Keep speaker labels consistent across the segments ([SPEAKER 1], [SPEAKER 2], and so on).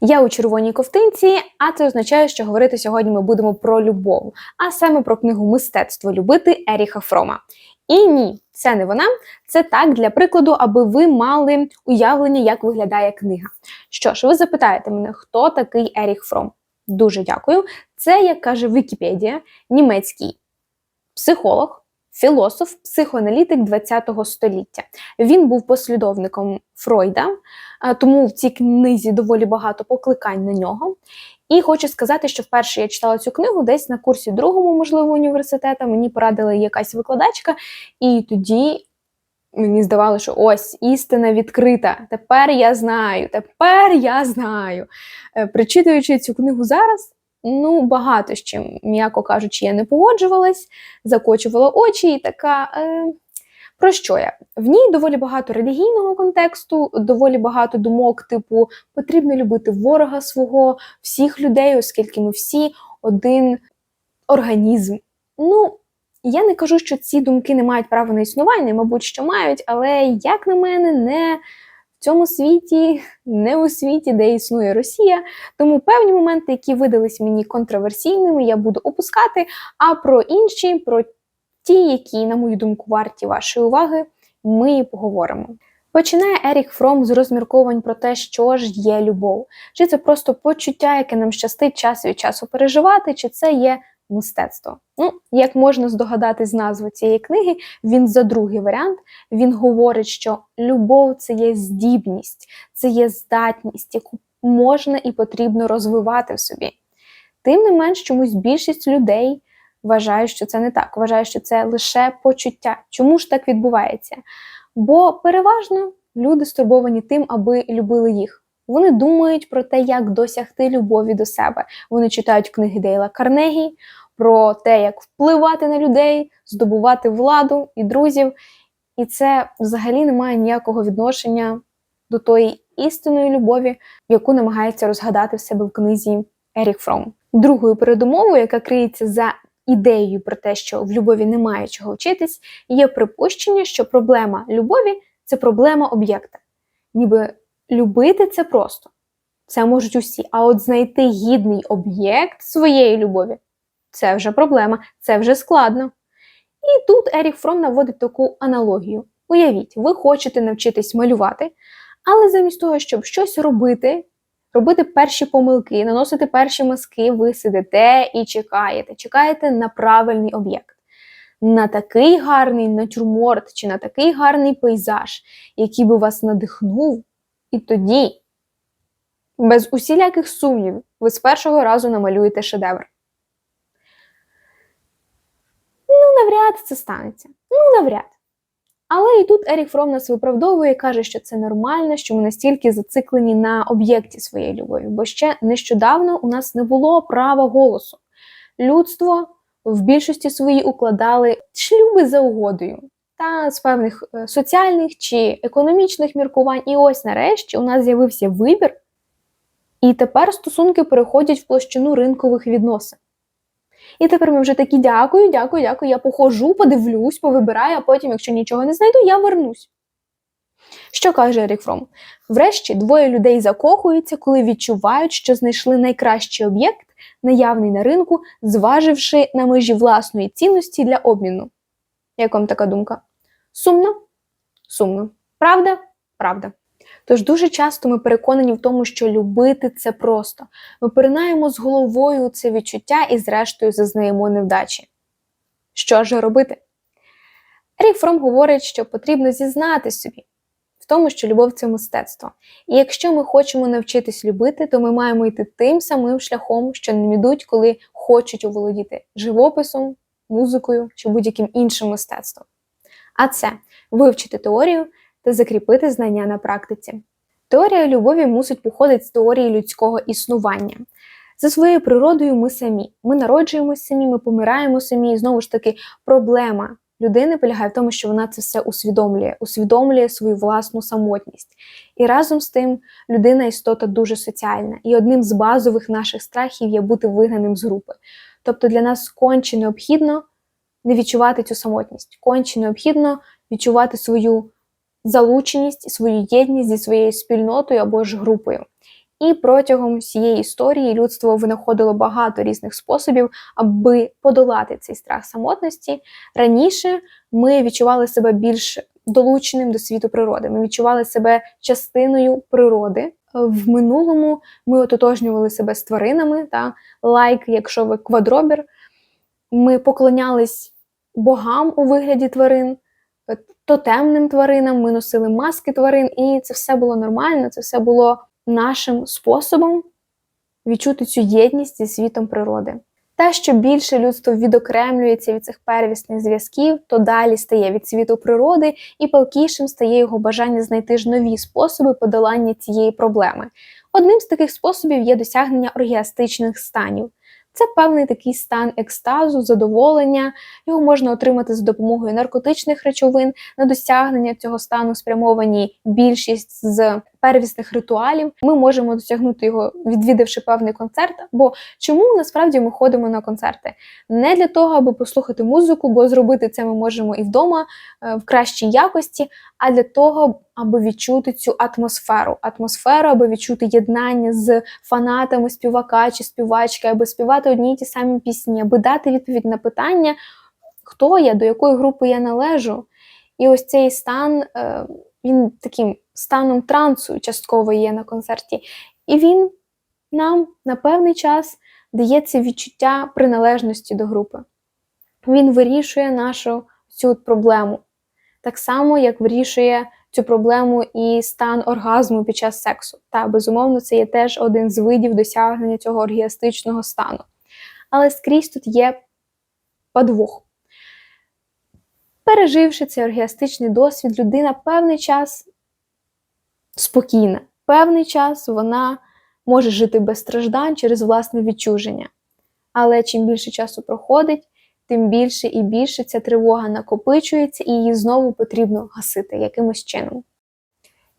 [SPEAKER 1] Я у червоній ковтинці, а це означає, що говорити сьогодні ми будемо про любов, а саме про книгу Мистецтво любити Еріха Фрома. І ні, це не вона, це так для прикладу, аби ви мали уявлення, як виглядає книга. Що ж, ви запитаєте мене, хто такий Еріх Фром? Дуже дякую. Це, як каже Вікіпедія, німецький психолог, філософ, психоаналітик ХХ століття. Він був послідовником Фройда, тому в цій книзі доволі багато покликань на нього. І хочу сказати, що вперше я читала цю книгу десь на курсі другому, можливо, університету. Мені порадила якась викладачка, і тоді мені здавалося, що ось істина відкрита. Тепер я знаю, тепер я знаю. Е, Причитуючи цю книгу зараз, ну багато з чим, м'яко кажучи, я не погоджувалась, закочувала очі і така. Е, про що я? В ній доволі багато релігійного контексту, доволі багато думок, типу потрібно любити ворога свого, всіх людей, оскільки ми всі один організм. Ну, я не кажу, що ці думки не мають права на існування, мабуть, що мають, але, як на мене, не в цьому світі, не у світі, де існує Росія. Тому певні моменти, які видались мені контроверсійними, я буду опускати. А про інші, про ті, які, на мою думку, варті вашої уваги, ми і поговоримо. Починає Ерік Фром з розмірковань про те, що ж є любов. Чи це просто почуття, яке нам щастить час від часу переживати, чи це є мистецтво. Ну, як можна здогадатись з назви цієї книги, він за другий варіант він говорить, що любов це є здібність, це є здатність, яку можна і потрібно розвивати в собі. Тим не менш, чомусь більшість людей вважає, що це не так, вважає, що це лише почуття. Чому ж так відбувається? Бо переважно люди стурбовані тим, аби любили їх. Вони думають про те, як досягти любові до себе. Вони читають книги Дейла Карнегі про те, як впливати на людей, здобувати владу і друзів. І це взагалі не має ніякого відношення до тої істинної любові, яку намагається розгадати в себе в книзі Ерік Фром. Другою передумовою, яка криється за ідеєю про те, що в любові немає чого вчитись, є припущення, що проблема любові це проблема об'єкта. Ніби любити це просто, це можуть усі. А от знайти гідний об'єкт своєї любові це вже проблема, це вже складно. І тут Ерік Фром наводить таку аналогію. Уявіть, ви хочете навчитись малювати, але замість того, щоб щось робити, робити перші помилки, наносити перші мазки, ви сидите і чекаєте. Чекаєте на правильний об'єкт. На такий гарний натюрморт чи на такий гарний пейзаж, який би вас надихнув, і тоді, без усіляких сумнівів, ви з першого разу намалюєте шедевр. Ну, навряд це станеться. Ну, навряд. Але і тут Ерік Фром нас виправдовує каже, що це нормально, що ми настільки зациклені на об'єкті своєї любові, бо ще нещодавно у нас не було права голосу. Людство в більшості своїй укладали шлюби за угодою та з певних е, соціальних чи економічних міркувань. І ось нарешті у нас з'явився вибір, і тепер стосунки переходять в площину ринкових відносин. І тепер ми вже такі дякую, дякую, дякую. Я похожу, подивлюсь, повибираю, а потім, якщо нічого не знайду, я вернусь. Що каже Ерік Фром? Врешті двоє людей закохуються, коли відчувають, що знайшли найкращий об'єкт, наявний на ринку, зваживши на межі власної цінності для обміну. Як вам така думка? Сумно? Сумно. Правда? Правда. Тож дуже часто ми переконані в тому, що любити це просто. Ми перенаємо з головою це відчуття і, зрештою, зазнаємо невдачі. Що ж робити? Ерік Фром говорить, що потрібно зізнати собі в тому, що любов це мистецтво. І якщо ми хочемо навчитись любити, то ми маємо йти тим самим шляхом, що не йдуть, коли хочуть оволодіти живописом, музикою чи будь-яким іншим мистецтвом. А це вивчити теорію та закріпити знання на практиці. Теорія любові мусить походити з теорії людського існування. За своєю природою ми самі. Ми народжуємося самі, ми помираємо самі. І знову ж таки, проблема людини полягає в тому, що вона це все усвідомлює, усвідомлює свою власну самотність. І разом з тим людина істота дуже соціальна. І одним з базових наших страхів є бути вигнаним з групи. Тобто для нас конче необхідно не відчувати цю самотність, конче необхідно відчувати свою залученість, свою єдність зі своєю спільнотою або ж групою. І протягом всієї історії людство винаходило багато різних способів, аби подолати цей страх самотності. Раніше ми відчували себе більш долученим до світу природи. Ми відчували себе частиною природи. В минулому ми ототожнювали себе з тваринами, та лайк, якщо ви квадробір. Ми поклонялись богам у вигляді тварин, тотемним тваринам, ми носили маски тварин, і це все було нормально, це все було нашим способом відчути цю єдність зі світом природи. Те, що більше людство відокремлюється від цих первісних зв'язків, то далі стає від світу природи, і палкішим стає його бажання знайти ж нові способи подолання цієї проблеми. Одним з таких способів є досягнення оргіастичних станів. Це певний такий стан екстазу, задоволення. Його можна отримати за допомогою наркотичних речовин. На досягнення цього стану спрямовані більшість з первісних ритуалів. Ми можемо досягнути його, відвідавши певний концерт. Бо чому насправді ми ходимо на концерти? Не для того, аби послухати музику, бо зробити це ми можемо і вдома е, в кращій якості, а для того, аби відчути цю атмосферу. Атмосферу, аби відчути єднання з фанатами співака чи співачки, аби співати одні й ті самі пісні, аби дати відповідь на питання, хто я, до якої групи я належу. І ось цей стан, е, він таким станом трансу частково є на концерті. І він нам на певний час дає це відчуття приналежності до групи. Він вирішує нашу цю проблему. Так само, як вирішує цю проблему і стан оргазму під час сексу. Та, безумовно, це є теж один з видів досягнення цього оргіастичного стану. Але скрізь тут є подвох. Переживши цей оргіастичний досвід, людина певний час спокійна, певний час вона може жити без страждань через власне відчуження. Але чим більше часу проходить, тим більше і більше ця тривога накопичується, і її знову потрібно гасити якимось чином.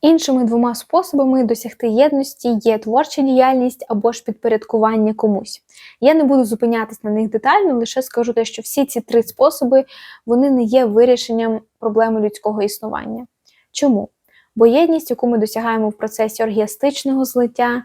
[SPEAKER 1] Іншими двома способами досягти єдності є творча діяльність або ж підпорядкування комусь. Я не буду зупинятись на них детально, лише скажу те, що всі ці три способи вони не є вирішенням проблеми людського існування. Чому? Бо єдність, яку ми досягаємо в процесі оргіастичного злиття,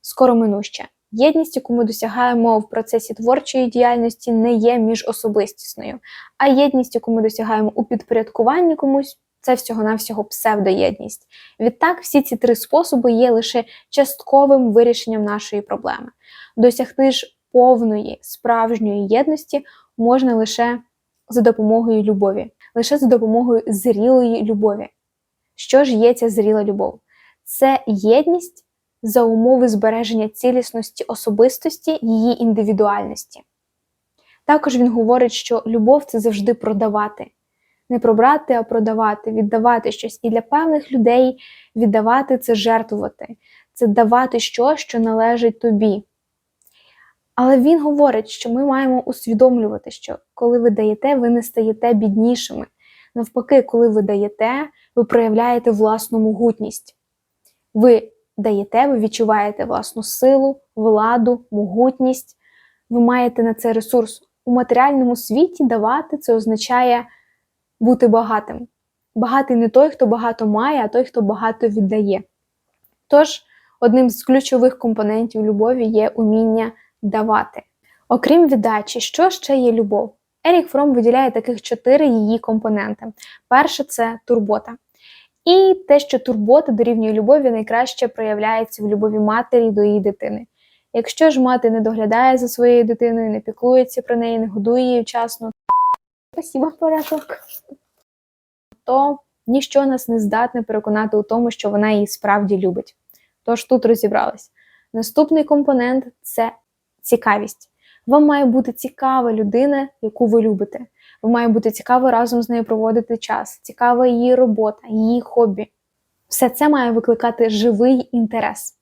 [SPEAKER 1] скоро минуща. Єдність, яку ми досягаємо в процесі творчої діяльності, не є міжособистісною, а єдність, яку ми досягаємо у підпорядкуванні комусь, це всього-навсього псевдоєдність. Відтак, всі ці три способи є лише частковим вирішенням нашої проблеми. Досягти ж повної справжньої єдності можна лише за допомогою любові, лише за допомогою зрілої любові. Що ж є ця зріла любов? Це єдність за умови збереження цілісності особистості, її індивідуальності. Також він говорить, що любов це завжди продавати. Не пробрати, а продавати, віддавати щось. І для певних людей віддавати це жертвувати, це давати щось, що належить тобі. Але він говорить, що ми маємо усвідомлювати, що коли ви даєте, ви не стаєте біднішими. Навпаки, коли ви даєте, ви проявляєте власну могутність. Ви даєте, ви відчуваєте власну силу, владу, могутність. Ви маєте на це ресурс. У матеріальному світі давати це означає бути багатим. Багатий не той, хто багато має, а той, хто багато віддає. Тож, одним з ключових компонентів любові є уміння давати. Окрім віддачі, що ще є любов? Ерік Фром виділяє таких чотири її компоненти. Перше це турбота. І те, що турбота дорівнює любові, найкраще проявляється в любові матері до її дитини. Якщо ж мати не доглядає за своєю дитиною, не піклується про неї, не годує її вчасно, спасибо, порядок, то ніщо нас не здатне переконати у тому, що вона її справді любить. Тож тут розібрались. Наступний компонент це цікавість. Вам має бути цікава людина, яку ви любите. Вам має бути цікаво разом з нею проводити час, цікава її робота, її хобі. Все це має викликати живий інтерес.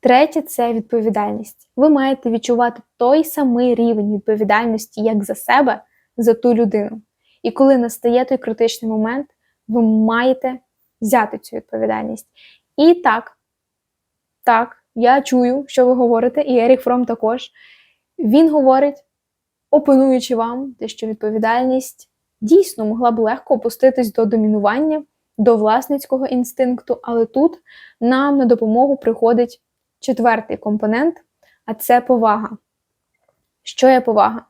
[SPEAKER 1] Третє це відповідальність. Ви маєте відчувати той самий рівень відповідальності, як за себе, за ту людину. І коли настає той критичний момент, ви маєте взяти цю відповідальність. І так, так, я чую, що ви говорите, і Ерік Фром також. Він говорить, опануючи вам, те, що відповідальність дійсно могла б легко опуститись до домінування, до власницького інстинкту, але тут нам на допомогу приходить четвертий компонент, а це повага. Що є повага?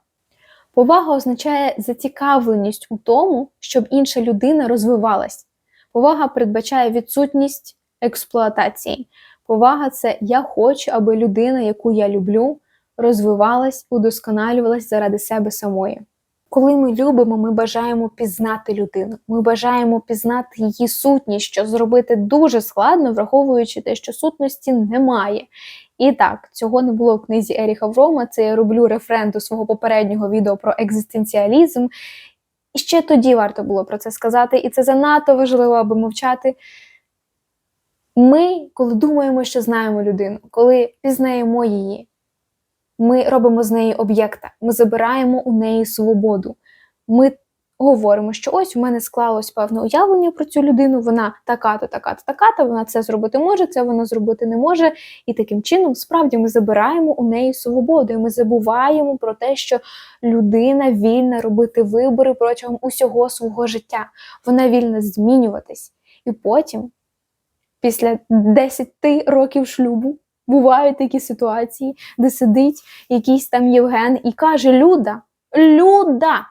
[SPEAKER 1] Повага означає зацікавленість у тому, щоб інша людина розвивалась. Повага передбачає відсутність експлуатації. Повага це я хочу, аби людина, яку я люблю, розвивалась, удосконалювалась заради себе самої. Коли ми любимо, ми бажаємо пізнати людину, ми бажаємо пізнати її сутність, що зробити дуже складно, враховуючи те, що сутності немає. І так, цього не було в книзі Еріха Врома. Це я роблю рефрен до свого попереднього відео про екзистенціалізм. І ще тоді варто було про це сказати, і це занадто важливо, аби мовчати. Ми, коли думаємо, що знаємо людину, коли пізнаємо її, ми робимо з неї об'єкта, ми забираємо у неї свободу. Ми говоримо, що ось у мене склалось певне уявлення про цю людину, вона така-то, така-то, така-то, вона це зробити може, це вона зробити не може. І таким чином, справді, ми забираємо у неї свободу. І ми забуваємо про те, що людина вільна робити вибори протягом усього свого життя. Вона вільна змінюватись. І потім, після 10 років шлюбу, бувають такі ситуації, де сидить якийсь там Євген і каже: Люда, Люда!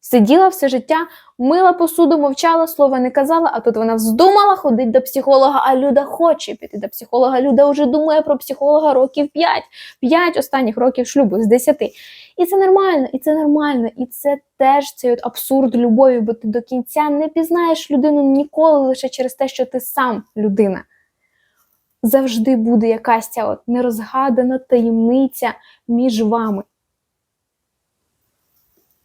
[SPEAKER 1] Сиділа все життя, мила посуду, мовчала, слова не казала, а тут вона вздумала ходити до психолога, а Люда хоче піти до психолога. Люда вже думає про психолога років 5, 5 останніх років шлюбу з 10. І це нормально, і це нормально, і це теж цей от абсурд любові, бо ти до кінця не пізнаєш людину ніколи лише через те, що ти сам людина. Завжди буде якась ця от нерозгадана таємниця між вами.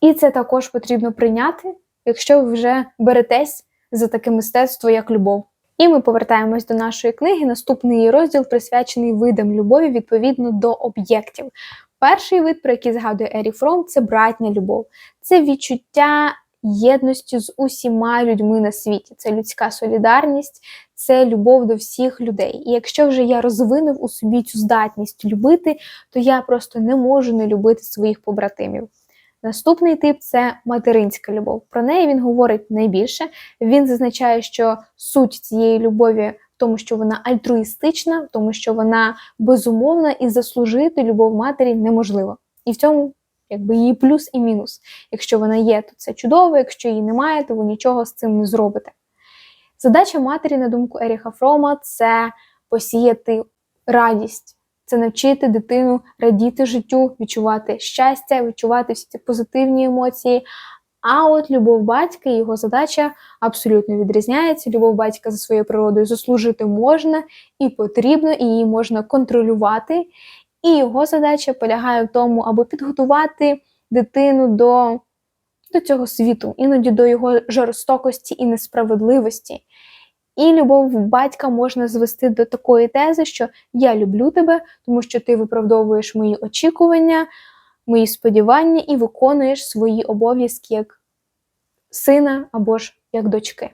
[SPEAKER 1] І це також потрібно прийняти, якщо ви вже беретесь за таке мистецтво, як любов. І ми повертаємось до нашої книги. Наступний її розділ присвячений видам любові відповідно до об'єктів. Перший вид, про який згадує Ері Фром, це братня любов, це відчуття єдності з усіма людьми на світі, це людська солідарність, це любов до всіх людей. І якщо вже я розвинув у собі цю здатність любити, то я просто не можу не любити своїх побратимів. Наступний тип це материнська любов. Про неї він говорить найбільше. Він зазначає, що суть цієї любові в тому, що вона альтруїстична, в тому, що вона безумовна і заслужити любов матері неможливо. І в цьому якби її плюс і мінус. Якщо вона є, то це чудово, якщо її немає, то ви нічого з цим не зробите. Задача матері, на думку Еріха Фрома, це посіяти радість це навчити дитину радіти життю, відчувати щастя, відчувати всі ці позитивні емоції. А от любов батька і його задача абсолютно відрізняється. Любов батька за своєю природою заслужити можна і потрібно, і її можна контролювати. І його задача полягає в тому, аби підготувати дитину до до цього світу, іноді до його жорстокості і несправедливості. І любов батька можна звести до такої тези, що я люблю тебе, тому що ти виправдовуєш мої очікування, мої сподівання і виконуєш свої обов'язки як сина або ж як дочки.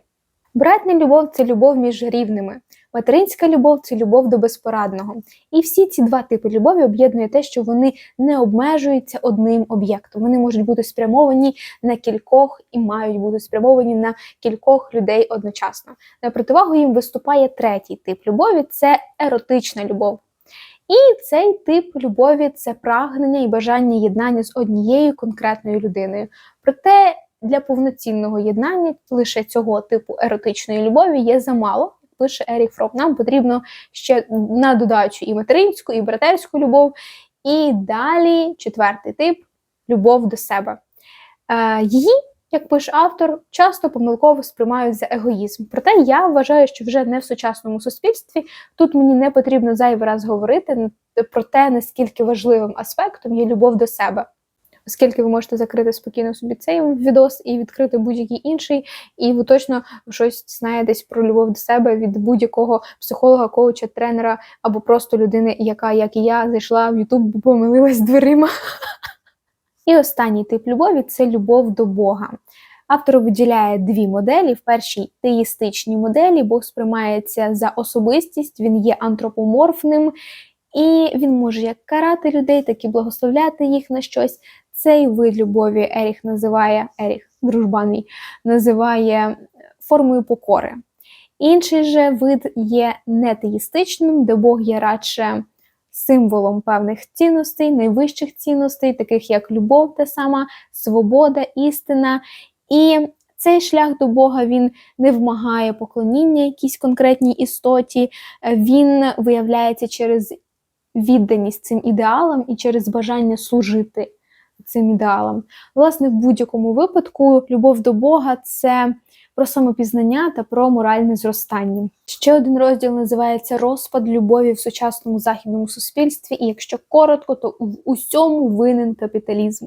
[SPEAKER 1] Братня любов це любов між рівними. Материнська любов це любов до безпорадного. І всі ці два типи любові об'єднує те, що вони не обмежуються одним об'єктом. Вони можуть бути спрямовані на кількох і мають бути спрямовані на кількох людей одночасно. На противагу їм виступає третій тип любові це еротична любов. І цей тип любові це прагнення і бажання єднання з однією конкретною людиною. Проте для повноцінного єднання лише цього типу еротичної любові є замало пише Ерік Фром. Нам потрібно ще на додачу і материнську, і братерську любов. І далі четвертий тип любов до себе. Е, Її, як пише автор, часто помилково сприймають за егоїзм. Проте я вважаю, що вже не в сучасному суспільстві тут мені не потрібно зайвий раз говорити про те, наскільки важливим аспектом є любов до себе оскільки ви можете закрити спокійно собі цей відос і відкрити будь-який інший, і ви точно щось знаєтесь про любов до себе від будь-якого психолога, коуча, тренера або просто людини, яка, як і я, зайшла в Ютуб, помилилась дверима. І останній тип любові це любов до Бога. Автор виділяє дві моделі. В першій теїстичній моделі Бог сприймається за особистість, він є антропоморфним, і він може як карати людей, так і благословляти їх на щось. Цей вид любові Еріх називає Еріх, дружбан називає формою покори. Інший же вид є нетеїстичним, де Бог є радше символом певних цінностей, найвищих цінностей, таких як любов, та сама, свобода, істина. І цей шлях до Бога він не вимагає поклоніння якійсь конкретній істоті, е, він виявляється через відданість цим ідеалам і через бажання служити цим ідеалам. Власне, в будь-якому випадку любов до Бога це про самопізнання та про моральне зростання. Ще один розділ називається Розпад любові в сучасному західному суспільстві, і якщо коротко, то в усьому винен капіталізм.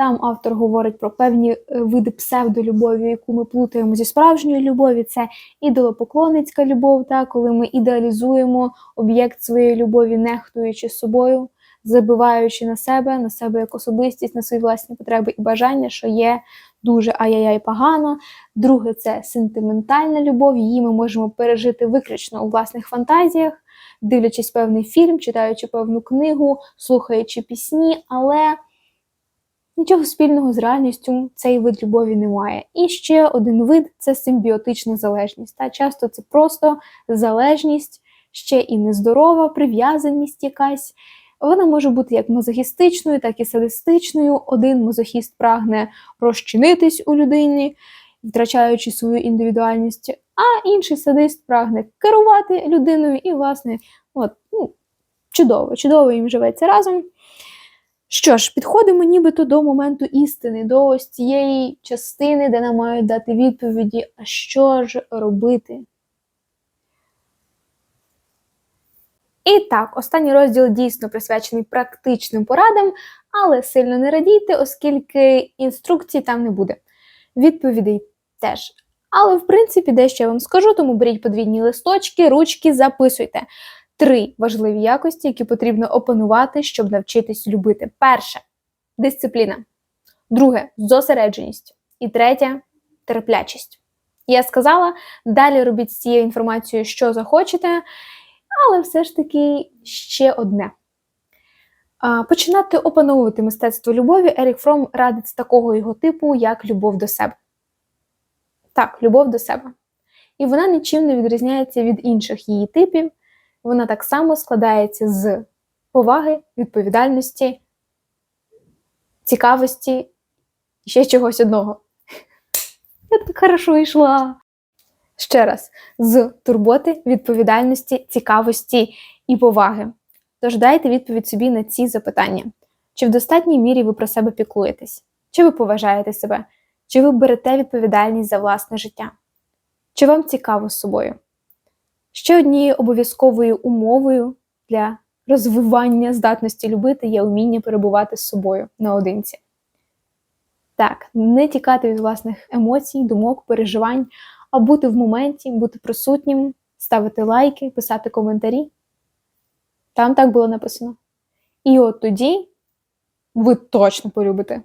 [SPEAKER 1] Там автор говорить про певні е, види псевдолюбові, яку ми плутаємо зі справжньою любові. Це ідолопоклонницька любов, та коли ми ідеалізуємо об'єкт своєї любові, нехтуючи собою, забиваючи на себе, на себе як особистість, на свої власні потреби і бажання, що є дуже ай-яй-яй погано. Друге, це сентиментальна любов. Її ми можемо пережити виключно у власних фантазіях, дивлячись певний фільм, читаючи певну книгу, слухаючи пісні, але. Нічого спільного з реальністю цей вид любові не має. І ще один вид це симбіотична залежність. Та часто це просто залежність, ще і нездорова, прив'язаність якась. Вона може бути як мазохістичною, так і садистичною. Один мазохіст прагне розчинитись у людині, втрачаючи свою індивідуальність, а інший садист прагне керувати людиною і, власне, от, ну, чудово, чудово їм живеться разом. Що ж, підходимо нібито до моменту істини, до ось цієї частини, де нам мають дати відповіді, а що ж робити. І так, останній розділ дійсно присвячений практичним порадам, але сильно не радійте, оскільки інструкцій там не буде. Відповідей теж. Але, в принципі, дещо я вам скажу, тому беріть подвійні листочки, ручки, записуйте. Три важливі якості, які потрібно опанувати, щоб навчитись любити. Перше дисципліна. Друге зосередженість. І третє терплячість. Я сказала, далі робіть з цією інформацією, що захочете, але все ж таки ще одне. Починати опановувати мистецтво любові Ерік Фром радить з такого його типу, як любов до себе. Так, любов до себе. І вона нічим не відрізняється від інших її типів вона так само складається з поваги, відповідальності, цікавості і ще чогось одного. Я так хорошо йшла. Ще раз, з турботи, відповідальності, цікавості і поваги. Тож дайте відповідь собі на ці запитання. Чи в достатній мірі ви про себе піклуєтесь? Чи ви поважаєте себе? Чи ви берете відповідальність за власне життя? Чи вам цікаво з собою? Ще однією обов'язковою умовою для розвивання здатності любити є вміння перебувати з собою наодинці. Так, не тікати від власних емоцій, думок, переживань, а бути в моменті, бути присутнім, ставити лайки, писати коментарі. Там так було написано. І от тоді ви точно полюбите